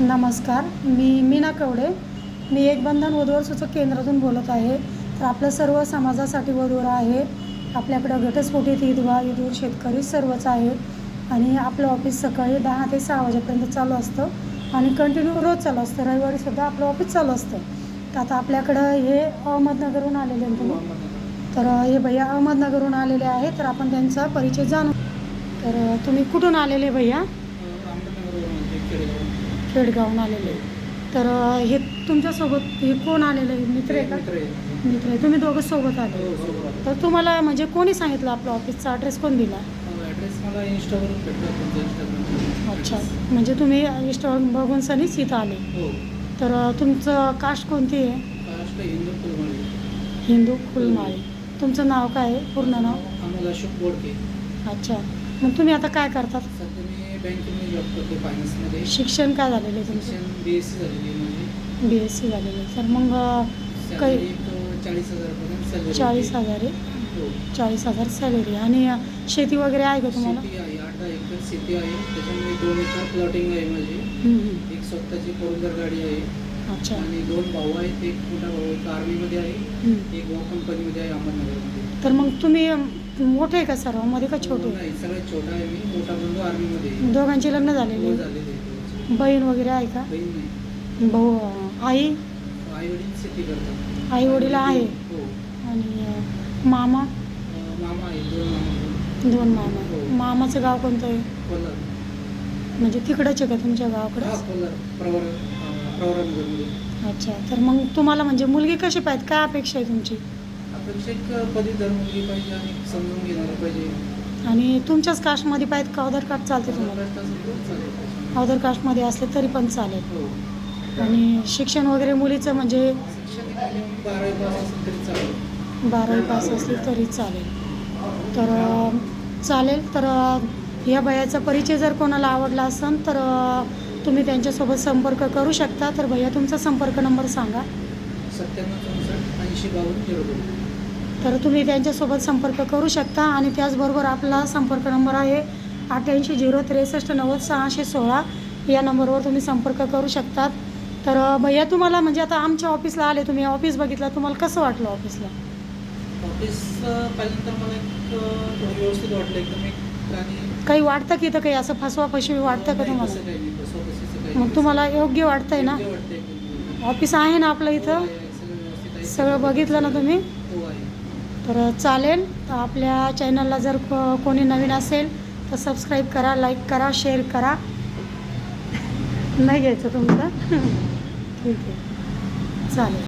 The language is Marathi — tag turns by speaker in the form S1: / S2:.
S1: नमस्कार मी मीना कवडे. मी एक बंधन वधूवर सूचक केंद्रातून बोलत आहे. तर आपलं सर्व समाजासाठी वधूवर आहे. आपल्याकडं घटस्फोटीत ईदवा ईदूर शेतकरी सर्वच आहे आणि आपलं ऑफिस सकाळी दहा ते सहा वाजेपर्यंत चालू असतं. आणि कंटिन्यू रोज चालू असतं. रविवारीसुद्धा आपलं ऑफिस चालू असतं. तर आता आपल्याकडं हे अहमदनगरहून आलेले आहे तुम्ही. तर हे भैया अहमदनगरहून आलेले आहे तर आपण त्यांचा परिचय जाणू. तर तुम्ही कुठून आलेले भैया? खेडगावून आलेले तर हे तुमच्यासोबत हे कोण आलेलं? आहे मित्र आहे का? मित्र आहे. तुम्ही दोघं सोबत आले. तर तुम्हाला म्हणजे कोणी सांगितलं आपलं ऑफिसचा ॲड्रेस कोण दिला?
S2: इंस्टाग्राम
S1: अच्छा. म्हणजे तुम्ही इंस्टावर बघून सनीच इथं आले.
S2: हो.
S1: तर तुमचं कास्ट कोणती आहे?
S2: हिंदू
S1: फुलमाळी तुमचं नाव काय आहे? पूर्ण नाव? अच्छा. मग तुम्ही आता काय करतात?
S2: बँकेमध्ये जॉब करतो फायनान्समध्ये
S1: शिक्षण काय झालेलं आहे तुमचं?
S2: शिक्षण बी एस सी झालेली आहे माझी.
S1: बी एस सी झालेलं आहे. तर मग काही
S2: सॅलरी एक चाळीस हजारापर्यंत सॅलरी
S1: चाळीस हजार आहे?
S2: हो.
S1: चाळीस हजार सॅलरी आणि शेती वगैरे आहे का तुम्हाला?
S2: शेती आहे. आठ दहा एकर शेती आहे. त्याच्यामध्ये दोन एकर प्लॉटिंग आहे माझी. एक स्वतःची फोर व्हीलर गाडी आहे.
S1: अच्छा.
S2: आणि दोन भाऊ आहेत. एक मोठा भाऊ एक आर्मीमध्ये आहे. एक भाऊ कंपनीमध्ये आहे अहमदनगरमध्ये.
S1: तर मग तुम्ही अम, मोठे आहे का सर्वांमध्ये का छोटे?
S2: नाही सगळ्यात छोटा आहे मी. मोठा बंधू आर्मीमध्ये. आहे
S1: दोघांची लग्न
S2: हो
S1: झालेली. बहीण वगैरे आहे का? भाऊ आई?
S2: आई वडील शेती करतात.
S1: आई वडील आहे.
S2: हो.
S1: आणि मामा?
S2: अं, मामा आहे दोन मामा
S1: दोन मामा. आहे.
S2: हो.
S1: मामाचं गाव कोणतं आहे? म्हणजे तिकडंच आहे का तुमच्या गावाकडं अच्छा. तर मग तुम्हाला म्हणजे मुलगी कशी पाहिजे? काय अपेक्षा आहे तुमची?
S2: अपेक्षा एक पदवीधर मुलगी पाहिजे आणि समजून घेणारं पाहिजे.
S1: आणि तुमच्याच कास्टमध्ये पाहिजे का अदर कास्ट चालते तुम्हाला? अदर कास्टमध्ये असले तरी पण चालेल. आणि शिक्षण वगैरे मुलीचं म्हणजे?
S2: बारावी पास तरी चालेल
S1: असली तरी चालेल. तर चालेल तर या भैयाचा परिचय जर कोणाला आवडला असेल तर तुम्ही त्यांच्यासोबत संपर्क करू शकता. तर भैया तुमचा संपर्क नंबर सांगा.
S2: सत्त्याण्णव चौसष्ट ऐंशी बावन्न झिरो दोन.
S1: तर तुम्ही त्यांच्यासोबत संपर्क करू शकता आणि त्याचबरोबर आपला संपर्क नंबर आहे अठ्ठ्याऐंशी झिरो त्रेसष्ट नव्वद सहाशे सोळा. या नंबरवर तुम्ही संपर्क करू शकतात. तर भैया तुम्हाला म्हणजे आता आमच्या ऑफिसला आले तुम्ही ऑफिस बघितलं तुम्हाला कसं वाटलं ऑफिसला?
S2: ऑफिस अं, पाहिल्यानंतर मला एक अं, थोडं व्यवस्थित वाटलं एकदम एक आणि
S1: काही वाटतं की इथं काही असं फसवा फसवी वाटतं का तुम्हाला? मग. तुम्हाला योग्य वाटतंय ना. ऑफिस आहे ना आपलं
S2: हो,
S1: इथं
S2: आहे, सगळं
S1: बघितलं ना तुम्ही?
S2: हो
S1: तर चालेल. तर आपल्या चॅनलला जर को- कोणी नवीन असेल तर सबस्क्राईब करा लाईक करा शेअर करा. नाही घ्यायचं तुमचं? ठीक आहे. चालेल.